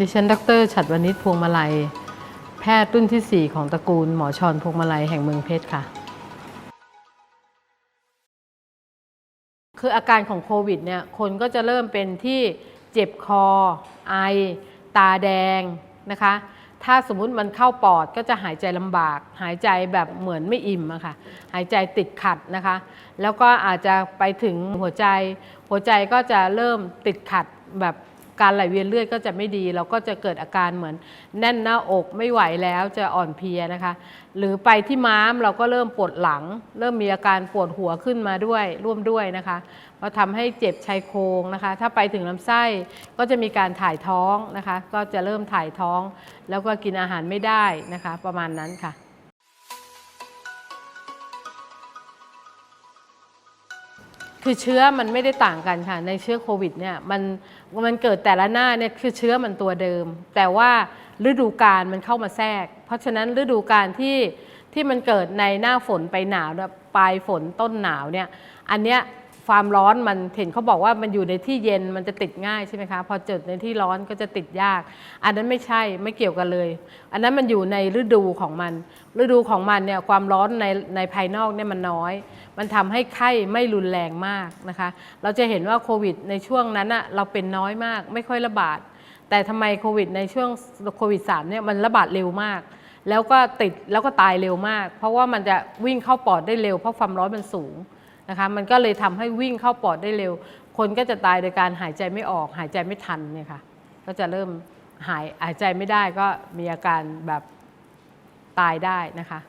ดิฉัน ดรฉัดวณิชพวงมาลัย แพทย์รุ่นที่ 4 ของตระกูลหมอชอนพวงมาลัยแห่งเมืองเพชรค่ะ คืออาการของโควิดเนี่ยคนก็จะเริ่มเป็นที่เจ็บคอ ไอ ตาแดงนะคะ ถ้าสมมุติมันเข้าปอดก็จะหายใจลำบาก หายใจแบบเหมือนไม่อิ่มอะค่ะ หายใจติดขัดนะคะ แล้วก็อาจจะไปถึงหัวใจ หัวใจก็จะเริ่มติดขัดแบบ การไหลเวียนเลือดก็จะไม่ดี เราก็จะเกิดอาการเหมือนแน่นหน้าอกไม่ไหวแล้วจะอ่อนเพลียนะคะ หรือไปที่ม้ามเราก็เริ่มปวดหลัง เริ่มมีอาการปวดหัวขึ้นมาด้วยร่วมด้วยนะคะมาทำให้เจ็บชายโครงนะคะ ถ้าไปถึงลำไส้ก็จะมีการถ่ายท้องนะคะ ก็จะเริ่มถ่ายท้อง แล้วก็กินอาหารไม่ได้นะคะ ประมาณนั้นค่ะ คือเชื้อมันไม่ได้ต่างกันค่ะ ในเชื้อโควิดเนี่ยมันมันเกิดแต่ละหน้าเนี่ยคือเชื้อมันตัวเดิม แต่ว่าฤดูกาลมันเข้ามาแทรก เพราะฉะนั้นฤดูกาลที่ที่มันเกิดในหน้าฝนไปหนาวปลายฝนต้นหนาวเนี่ยอันเนี้ย ความร้อนมันเห็นเขาบอกว่ามันอยู่ในที่เย็นมันจะติดง่ายใช่ไหมคะพอเจอในที่ร้อนก็จะติดยาก อันนั้นไม่ใช่ไม่เกี่ยวกันเลย อันนั้นมันอยู่ในฤดูของมัน ฤดูของมันเนี่ยความร้อนในในภายนอกเนี่ยมันน้อย มันทำให้ไข้ไม่รุนแรงมากนะคะ เราจะเห็นว่าโควิด ในช่วงนั้นอะเราเป็นน้อยมาก ไม่ค่อยระบาด แต่ทำไมโควิด ในช่วงโควิด3เนี่ยมันระบาดเร็วมาก แล้วก็ติดแล้วก็ตายเร็วมาก เพราะว่ามันจะวิ่งเข้าปอดได้เร็วเพราะความร้อนมันสูง นะคะมันก็เลยทำให้วิ่งเข้าปอดได้เร็ว คนก็จะตายโดยการหายใจไม่ออก หายใจไม่ทันเนี่ยค่ะก็จะเริ่มหายหายใจไม่ได้ก็มีอาการแบบตายได้นะคะ